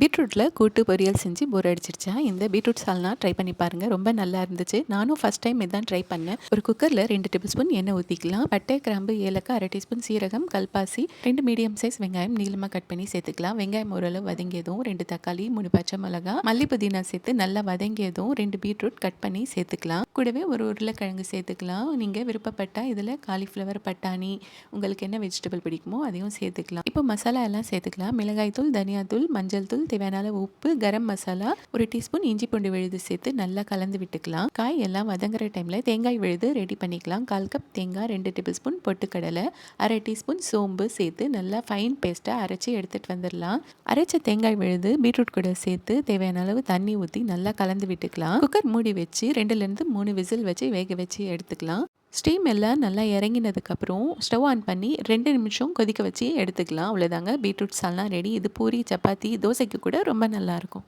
பீட்ரூட்டில் கூட்டு பொரியல் செஞ்சு போர் அடிச்சிருச்சா. இந்த பீட்ரூட் சால்னா ட்ரை பண்ணி பாருங்கள் ரொம்ப நல்லா இருந்துச்சு. நானும் ஃபஸ்ட் டைம் இதான் ட்ரை பண்ணேன். ஒரு குக்கரில் ரெண்டு டேபிள் ஸ்பூன் எண்ணெய் ஊற்றிக்கலாம் பட்டை கிராம்பு ஏலக்காய் அரை டீஸ்பூன் சீரகம் கல்பாசி ரெண்டு மீடியம் சைஸ் வெங்காயம் நீளமாக கட் பண்ணி சேர்த்துக்கலாம். வெங்காயம் ஓரளவு வதங்கியதும் ரெண்டு தக்காளி மூணு பச்சை மிளகா மல்லி புதினா சேர்த்து நல்லா வதங்கியதும் ரெண்டு பீட்ரூட் கட் பண்ணி சேர்த்துக்கலாம். கூடவே ஒரு உருளைக்கிழங்கு சேர்த்துக்கலாம். நீங்கள் விருப்பப்பட்டால் இதில் காலிஃப்ளவர் பட்டாணி உங்களுக்கு என்ன வெஜிடபிள் பிடிக்குமோ அதையும் சேர்த்துக்கலாம். இப்போ மசாலா எல்லாம் சேர்த்துக்கலாம். மிளகாய் தூள் தனியாத்தூள் மஞ்சள் தூள் தேவையான அளவு உப்பு கரம் மசாலா ஒரு டீஸ்பூன் இஞ்சி பூண்டு விழுது சேர்த்து நல்லா கலந்து விட்டுக்கலாம். காய் எல்லாம் வதங்குற டைமில் தேங்காய் விழுது ரெடி பண்ணிக்கலாம். கால் கப் தேங்காய் ரெண்டு டேபிள் ஸ்பூன் பொட்டுக்கடலை அரை டீஸ்பூன் சோம்பு சேர்த்து நல்லா ஃபைன் பேஸ்ட்டாக அரைச்சி எடுத்துகிட்டு வந்துடலாம். அரைச்ச தேங்காய் விழுது பீட்ரூட் கூட சேர்த்து தேவையான அளவு தண்ணி ஊற்றி நல்லா கலந்து விட்டுக்கலாம். குக்கர் மூடி வச்சு ரெண்டுலேருந்து மூணு விசில் வச்சு வேக வச்சு எடுத்துக்கலாம். ஸ்டீம் எல்லாம் நல்லா இறங்கினதுக்கப்புறம் ஸ்டவ் ஆன் பண்ணி ரெண்டு நிமிஷம் கொதிக்க வச்சு எடுத்துக்கலாம். அவ்வளோதாங்க பீட்ரூட் சால்னா ரெடி. இது பூரி சப்பாத்தி தோசைக்கு கூட ரொம்ப நல்லாயிருக்கும்